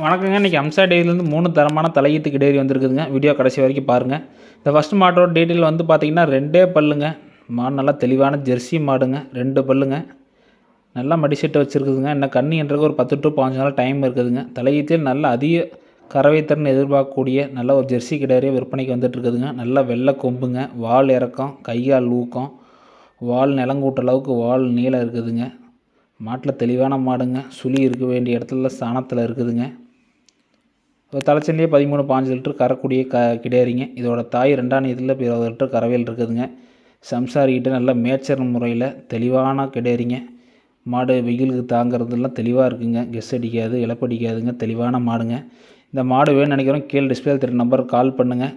வணக்கங்க. இன்றைக்கி அம்சா டெய்ரிலேருந்து மூணு தரமான தலையீத்து கிடேரி வந்திருக்குதுங்க. வீடியோ கடைசி வரைக்கும் பாருங்கள் இந்த ஃபஸ்ட் மாட்டோட டீட்டெயில் வந்து பார்த்தீங்கன்னா ரெண்டே பல்லுங்க. மாடு நல்லா தெளிவான ஜெர்சி மாடுங்க. ரெண்டு பல்லுங்க. நல்லா மடி செட்டு வச்சுருக்குதுங்க. இன்னும் கண்ணின்றதுக்கு ஒரு பத்து டு பாஞ்சு நாள் டைம் இருக்குதுங்க. தலையீத்தில் நல்ல அதிக கறவைத்திறன் எதிர்பார்க்கக்கூடிய நல்ல ஒரு ஜெர்சி கிடேரியே விற்பனைக்கு வந்துட்டுருக்குதுங்க நல்லா வெள்ளை கொம்புங்க. வால் இறக்கம் கையால் ஊக்கம். வால் நிலங்கூட்ட அளவுக்கு வால் நீளம் இருக்குதுங்க. மாட்டில் தெளிவான மாடுங்க. சுழி இருக்க வேண்டிய இடத்துல சாணத்தில் இருக்குதுங்க. தலைச்சல்லையே பதிமூணு பாஞ்சு லிட்டர் கறக்கூடிய க கிடையாதுங்க. இதோட தாய் ரெண்டாம் இதில் இப்போ இருபது லிட்டர் கறவையில் இருக்குதுங்க. சம்சாரிக்கிட்ட நல்ல மேய்ச்சல் முறையில் தெளிவான கிடையாதுங்க. மாடு வெயிலுக்கு தாங்கிறதுலாம் தெளிவாக இருக்குங்க. கெஸ் அடிக்காது இழப்படிக்காதுங்க தெளிவான மாடுங்க. இந்த மாடு வேணும்னு நினைக்கிறோம் கீழே டிஸ்பிளே திரு நம்பருக்கு கால் பண்ணுங்கள்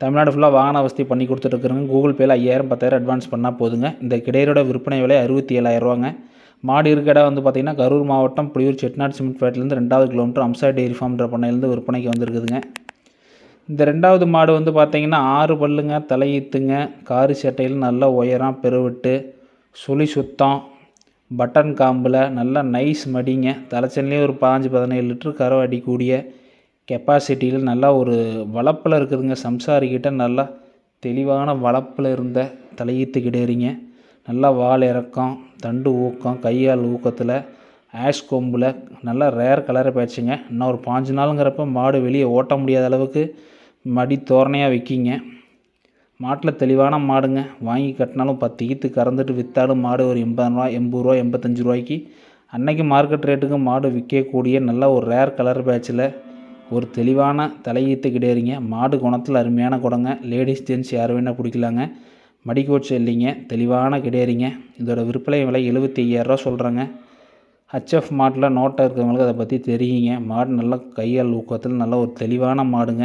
தமிழ்நாடு ஃபுல்லாக வாகன வசதி பண்ணி கொடுத்துட்ருக்குறோங்க கூகுள் பேயில் ஐயாயிரம் பத்தாயிரம் அட்வான்ஸ் பண்ணால் போதுங்க. இந்த கிடையரோட விற்பனை விலை அறுபத்தி ஏழாயிரரூவாங்க மாடு இருக்க இடம் வந்து பார்த்திங்கன்னா கரூர் மாவட்டம் புளியூர் செட்டிநாடு சிமெண்ட் ஃபேட்லேருந்து ரெண்டாவது கிலோமீட்டர் அம்சா டெய்ரி ஃபார்ம்ன்ற பண்ணையிலேருந்து விற்பனைக்கு வந்திருக்குதுங்க. இந்த ரெண்டாவது மாடு வந்து பார்த்திங்கன்னா ஆறு பல்லுங்க தலையீத்துங்க காரு சட்டையில் நல்லா உயரம் பெருவிட்டு சுழி சுத்தம் பட்டன் காம்பில் நல்லா நைஸ் மடிங்க. தலைச்சன்லேயே ஒரு பாஞ்சு பதினேழு லிட்டர் கறவை அடிக்கூடிய கெப்பாசிட்டியில் நல்லா ஒரு வளப்பில் இருக்குதுங்க. சம்சாரிக்கிட்ட நல்லா தெளிவான வளப்பில் இருந்த தலையீத்து நல்லா வால் இறக்கம் தண்டு ஊக்கம் கையால் ஊக்கத்தில் ஆஷ் கொம்பில் நல்லா ரேர் கலரை பேச்சுங்க இன்னும் ஒரு பாஞ்சு நாளுங்கிறப்ப மாடு வெளியே ஓட்ட முடியாத அளவுக்கு மடி தோரணையாக விற்கிங்க மாட்டில் தெளிவான மாடுங்க. வாங்கி கட்டினாலும் பத்து ஈத்து கறந்துட்டு விற்றாலும் மாடு ஒரு எண்பது ரூபா எண்பது ரூபா எண்பத்தஞ்சு ரூபாய்க்கு அன்னைக்கு மார்க்கெட் ரேட்டுக்கு மாடு விற்கக்கூடிய நல்ல ஒரு ரேர் கலர் பேட்சில் ஒரு தெளிவான தலையீத்து கிடையாதுங்க. மாடு குணத்தில் அருமையான குடங்க. லேடிஸ் ஜென்ஸ் யார் வேணால் பிடிக்கலாங்க. மடிக்கோச்சு இல்லைங்க. தெளிவான கிடையாதுங்க. இதோட விற்பனை விலை எழுபத்தி ஐயாயிரரூவா சொல்கிறாங்க ஹச்எஃப் மாட்டில் நோட்டை இருக்கிறவங்களுக்கு அதை பற்றி தெரியுங்க. மாடு நல்லா கையால் ஊக்கத்தில் நல்ல ஒரு தெளிவான மாடுங்க.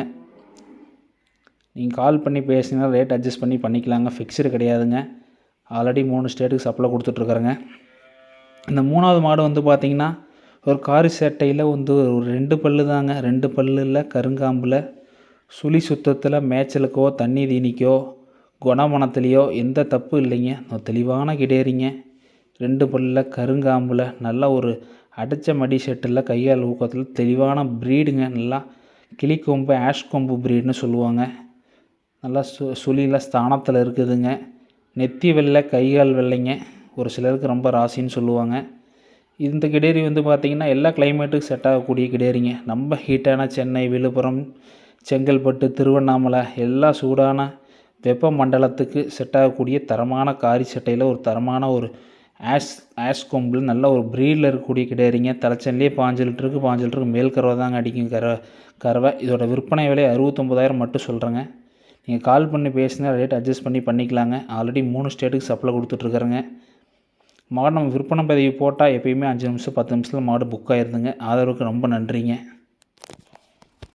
நீங்கள் கால் பண்ணி பேசினா ரேட் அட்ஜஸ்ட் பண்ணி பண்ணிக்கலாங்க. ஃபிக்ஸ்டு கிடையாதுங்க. ஆல்ரெடி மூணு ஸ்டேட்டுக்கு சப்ளை கொடுத்துட்ருக்குறேங்க இந்த மூணாவது மாடு வந்து பார்த்திங்கன்னா ஒரு காரி சேட்டையில் வந்து ஒரு ரெண்டு பல்லு தாங்க. ரெண்டு பல்லில் கருங்காம்பில் சுழி சுத்தத்தில் மேய்ச்சலுக்கோ தண்ணி தீனிக்கோ குணமனத்துலேயோ எந்த தப்பு இல்லைங்க. தெளிவான கிடேரிங்க ரெண்டு பல்லில் கருங்காம்பில் நல்ல ஒரு அடைச்ச மடி செட்டில் கையால் ஊக்கத்தில் தெளிவான ப்ரீடுங்க நல்லா கிளிக்கொம்பு ஆஷ் கொம்பு ப்ரீடுன்னு சொல்லுவாங்க. நல்லா சு சுழியில் ஸ்தானத்தில் இருக்குதுங்க. நெத்தி வெள்ளை கைகால் வெள்ளைங்க. ஒரு சிலருக்கு ரொம்ப ராசின்னு சொல்லுவாங்க. இந்த கிடேரி வந்து பார்த்திங்கன்னா எல்லா கிளைமேட்டுக்கும் செட் ஆகக்கூடிய கிடேரிங்க நம்ம ஹீட்டான சென்னை விழுப்புரம் செங்கல்பட்டு திருவண்ணாமலை எல்லா சூடான வெப்ப மண்டலத்துக்கு செட் ஆகக்கூடிய தரமான காரி சட்டையில் ஒரு தரமான ஒரு ஆஷ் ஆஷ் கொம்பில் நல்ல ஒரு ப்ரீடில் இருக்கக்கூடிய கிடையாதுங்க. தலைச்சன்லேயே பாஞ்சு லிட்டருக்கு பாஞ்சு லிட்டருக்கு மேல் கறவை தாங்க அடிக்கும் கற கறவை. இதோட விற்பனை விலை அறுபத்தொம்பதாயிரம் மட்டும் சொல்கிறேங்க நீங்கள் கால் பண்ணி பேசினா ரேட் அட்ஜஸ்ட் பண்ணி பண்ணிக்கலாங்க. ஆல்ரெடி மூணு ஸ்டேட்டுக்கு சப்ளை கொடுத்துட்ருக்குறேங்க மாடு நம்ம விற்பனை பதிவு போட்டால் எப்பயுமே அஞ்சு நிமிஷம் பத்து நிமிஷத்தில் மாடு புக் ஆயிருதுங்க. ஆதரவுக்கு ரொம்ப நன்றிங்க.